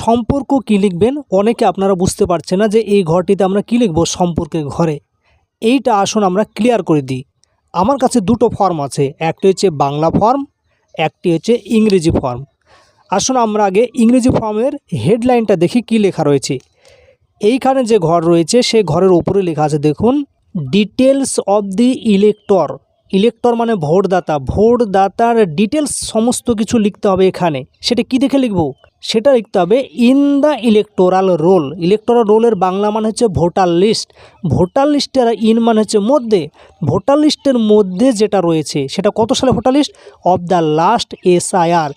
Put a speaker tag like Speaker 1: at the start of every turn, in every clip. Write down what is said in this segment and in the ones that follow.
Speaker 1: সম্পর্ক কী লিখবেন? অনেকে আপনারা বুঝতে পারছেন না যে এই ঘরটিতে আমরা কী লিখব সম্পর্কের ঘরে। এইটা আসুন আমরা ক্লিয়ার করে দিই। আমার কাছে দুটো ফর্ম আছে, একটি হচ্ছে বাংলা ফর্ম একটি হচ্ছে ইংরেজি ফর্ম আসুন আমরা আগে ইংরেজি ফর্মের হেডলাইনটা দেখি কি লেখা রয়েছে। এইখানে যে ঘর রয়েছে সেই ঘরের উপরে লেখা আছে, দেখুন details of the elector elector মানে ভোটদাতা। ভোটদাতার ডিটেলস সমস্ত কিছু লিখতে হবে এখানে। সেটা কি দেখে লিখব? সেটা লিখতে হবে in the electoral roll electoral রোলের বাংলা মানে হচ্ছে ভোটার লিস্ট ভোটার লিস্টের ইন মানে হচ্ছে মধ্যে। ভোটার লিস্টের মধ্যে যেটা রয়েছে, সেটা কত সালে voter list of the last SIR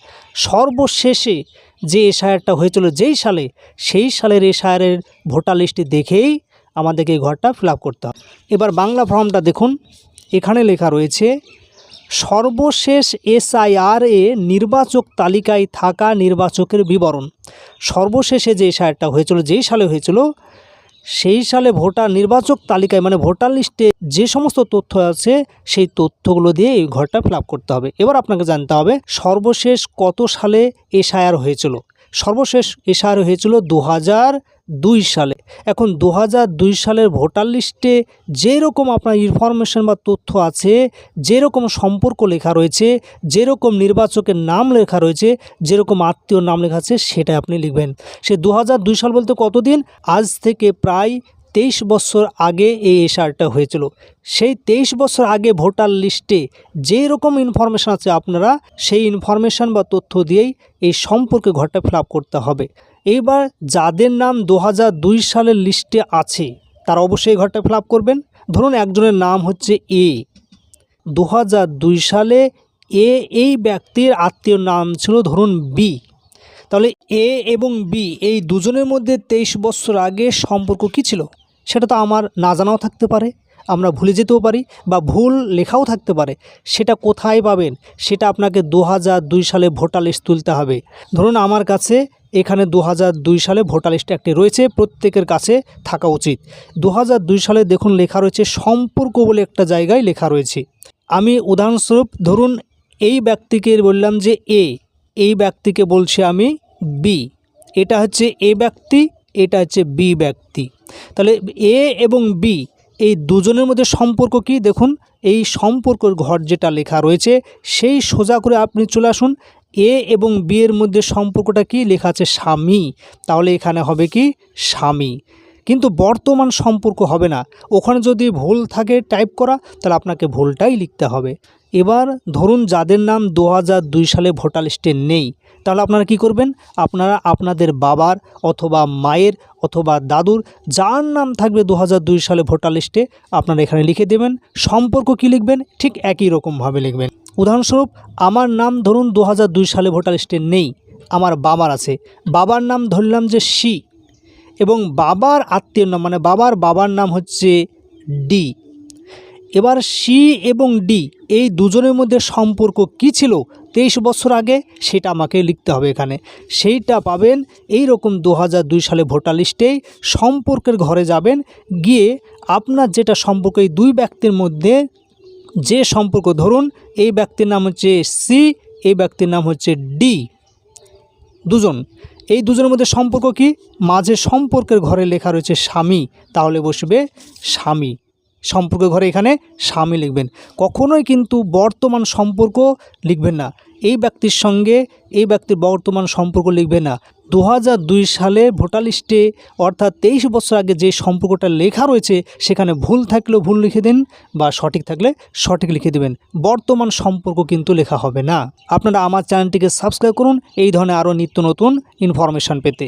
Speaker 1: সর্বশেষে যে এসআইআরটা হয়েছিল যেই সালে, সেই সালের এসআইআরের ভোটার লিস্টটি দেখেই আমাদেরকে এই ঘরটা ফিল করতে হবে। এবার বাংলা ফর্মটা দেখুন। এখানে লেখা রয়েছে সর্বশেষ এসআইআর এ নির্বাচক তালিকায় থাকা নির্বাচকের বিবরণ। সর্বশেষে যে এসআইআরটা হয়েছিল, যেই সালে হয়েছিল, সেই সালে ভোটার নির্বাচক তালিকায় মানে ভোটার লিস্টে যে সমস্ত তথ্য আছে, সেই তথ্যগুলো দিয়ে এই ঘরটা ফিল করতে হবে। এবার আপনাকে জানতে হবে, সর্বশেষ কত সালে এসআইআর হয়েছিল? সর্বশেষ এসআইআর হয়েছিল দু হাজার দুই সালে। এখন দু দুই সালের ভোটার লিস্টে যেরকম আপনার ইনফরমেশন বা তথ্য আছে, যেরকম সম্পর্ক লেখা রয়েছে, যেরকম নির্বাচকের নাম লেখা রয়েছে, যেরকম আত্মীয় নাম লেখা আছে সেটা আপনি লিখবেন। সে দু দুই সাল বলতে কতদিন? আজ থেকে প্রায় তেইশ বছর আগে এই এসআরটা হয়েছিল। সেই তেইশ বছর আগে ভোটার লিস্টে যেই রকম ইনফরমেশান আছে আপনারা, সেই ইনফরমেশান বা তথ্য দিয়েই এই সম্পর্কে ঘরটা ফিল করতে হবে। এইবার যাদের নাম দু সালের লিস্টে আছে, তারা অবশ্যই ঘরটা ফিল করবেন। ধরুন একজনের নাম হচ্ছে এ। দু সালে এ, এই ব্যক্তির আত্মীয় নাম ছিল ধরুন বি। তাহলে এ এবং বি, এই দুজনের মধ্যে তেইশ বছর আগে সম্পর্ক কী ছিল? সেটা তো আমার না জানাও থাকতে পারে, আমরা ভুলে যেতেও পারি বা ভুল লেখাও থাকতে পারে। সেটা কোথায় পাবেন? সেটা আপনাকে দু দুই সালে ভোটার লিস্ট তুলতে হবে। ধরুন আমার কাছে এখানে দু দুই সালে ভোটার লিস্ট একটি রয়েছে, প্রত্যেকের কাছে থাকা উচিত। দু দুই সালে দেখুন লেখা রয়েছে, সম্পর্ক বলে একটা জায়গায় লেখা রয়েছে। আমি উদাহরণস্বরূপ ধরুন এই ব্যক্তিকে বললাম যে এ, এই ব্যক্তিকে বলছি আমি বি। এটা হচ্ছে এ ব্যক্তি এটা হচ্ছে বি ব্যক্তি। তাহলে এ এবং বি এই দুজনের মধ্যে সম্পর্ক কি? দেখুন, এই সম্পর্কের ঘর যেটা লেখা রয়েছে, সেই সোজা করে আপনি চলে আসুন। এ এবং বি এর মধ্যে সম্পর্কটা কি? লেখা আছে স্বামী। তাহলে এখানে হবে কি? স্বামী। কিন্তু বর্তমান সম্পর্ক হবে না। ওখানে যদি ভুল থাকে টাইপ করা, তাহলে আপনাকে ভুলটাই লিখতে হবে। এবার ধরুন যাদের নাম দু সালে ভোটার লিস্টে নেই। তাহলে আপনারা কি করবেন? আপনারা আপনাদের বাবার অথবা মায়ের অথবা দাদুর যার নাম থাকবে দু সালে ভোটার লিস্টে আপনারা এখানে লিখে দেবেন। সম্পর্ক কি লিখবেন? ঠিক একই রকমভাবে লিখবেন। উদাহরণস্বরূপ, আমার নাম ধরুন দু সালে ভোটার লিস্টে নেই, আমার বাবার আছে। বাবার নাম ধরলাম যে সি এবং বাবার আত্মীয় নাম মানে বাবার বাবার নাম হচ্ছে ডি। এবার সি এবং ডি, এই দুজনের মধ্যে সম্পর্ক কি ছিল তেইশ বছর আগে, সেটা আমাকে লিখতে হবে এখানে। সেইটা পাবেন এই রকম দু সালে ভোটার লিস্টেই সম্পর্কের ঘরে যাবেন, গিয়ে আপনার যেটা সম্পর্ক, এই দুই ব্যক্তির মধ্যে যে সম্পর্ক ধরুন, এই ব্যক্তির নাম হচ্ছে সি, এই ব্যক্তির নাম হচ্ছে ডি। দুজন। এই দুজনের মধ্যে সম্পর্ক কি? মাঝে সম্পর্কের ঘরে লেখা রয়েছে স্বামী, তাহলে বসবে স্বামী। সম্পর্কের ঘরে এখানে স্বামী লিখবেন। কখনোই কিন্তু বর্তমান সম্পর্ক লিখবেন না। এই ব্যক্তির সঙ্গে এই ব্যক্তির বর্তমান সম্পর্ক লিখবে না। দু হাজার দুই সালে ভোটার লিস্টে অর্থাৎ তেইশ বছর আগে যে সম্পর্কটা লেখা রয়েছে, সেখানে ভুল থাকলেও ভুল লিখে দিন বা সঠিক থাকলে সঠিক লিখে দেবেন। বর্তমান সম্পর্ক কিন্তু লেখা হবে না। আপনারা আমার চ্যানেলটিকে সাবস্ক্রাইব করুন। এই ধরনের আরও নিত্য নতুন ইনফরমেশান পেতে।